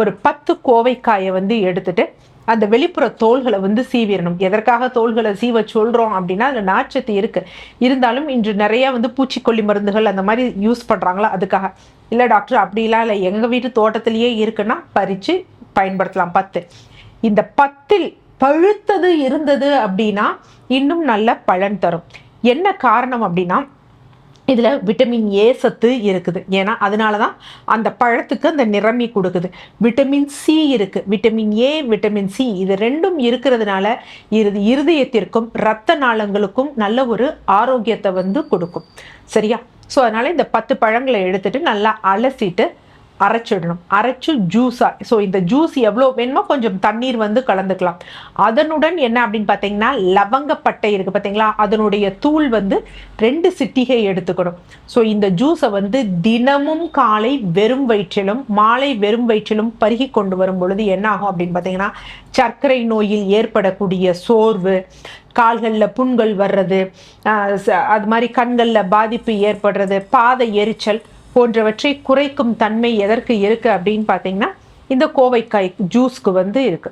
ஒரு பத்து கோவைக்காயை வந்து எடுத்துட்டு அந்த வெளிப்புற தோள்களை வந்து சீவிடணும். எதற்காக தோள்களை சீவ சொல்கிறோம் அப்படின்னா அதில் நார்ச்சத்து இருக்குது இருந்தாலும் இன்று நிறையா வந்து பூச்சிக்கொல்லி மருந்துகள் அந்த மாதிரி யூஸ் பண்ணுறாங்களா அதுக்காக. இல்லை டாக்டர் அப்படிலாம் இல்லை. எங்கள் வீட்டு தோட்டத்திலேயே இருக்குன்னா பறித்து பயன்படுத்தலாம். பத்து. இந்த பத்தில் பழுத்தது இருந்தது அப்படின்னா இன்னும் நல்ல பலன் தரும். என்ன காரணம் அப்படின்னா இதில் விட்டமின் ஏ சத்து இருக்குது. ஏன்னா அதனால தான் அந்த பழத்துக்கு அந்த நிறமி கொடுக்குது. விட்டமின் சி இருக்குது விட்டமின் ஏ விட்டமின் சி இது ரெண்டும் இருக்கிறதுனால இது இருதயத்திற்கும் இரத்த நாளங்களுக்கும் நல்ல ஒரு ஆரோக்கியத்தை வந்து கொடுக்கும். சரியா? ஸோ அதனால் இந்த பத்து பழங்களை எடுத்துகிட்டு நல்லா அலசிட்டு அரைச்சிடணும். அரைச்சு ஜூஸாக ஸோ இந்த ஜூஸ் எவ்வளோ வேணுமோ கொஞ்சம் தண்ணீர் வந்து கலந்துக்கலாம். அதனுடன் என்ன அப்படின்னு பார்த்தீங்கன்னா லவங்கப்பட்டை இருக்குது பார்த்தீங்களா? அதனுடைய தூள் வந்து ரெண்டு சிட்டிகை எடுத்துக்கணும். ஸோ இந்த ஜூஸை வந்து தினமும் காலை வெறும் வயிற்றிலும் மாலை வெறும் வயிற்றிலும் பருகி கொண்டு வரும் பொழுது என்ன ஆகும் அப்படின்னு பார்த்தீங்கன்னா சர்க்கரை நோயில் ஏற்படக்கூடிய சோர்வு கால்களில் புண்கள் வர்றது அது மாதிரி கண்களில் பாதிப்பு ஏற்படுறது பாத எரிச்சல் போன்றவற்றை குறைக்கும் தன்மை எதற்கு இருக்கு அப்படின்னு பார்த்தீங்கன்னா இந்த கோவைக்காய் ஜூஸ்க்கு வந்து இருக்கு.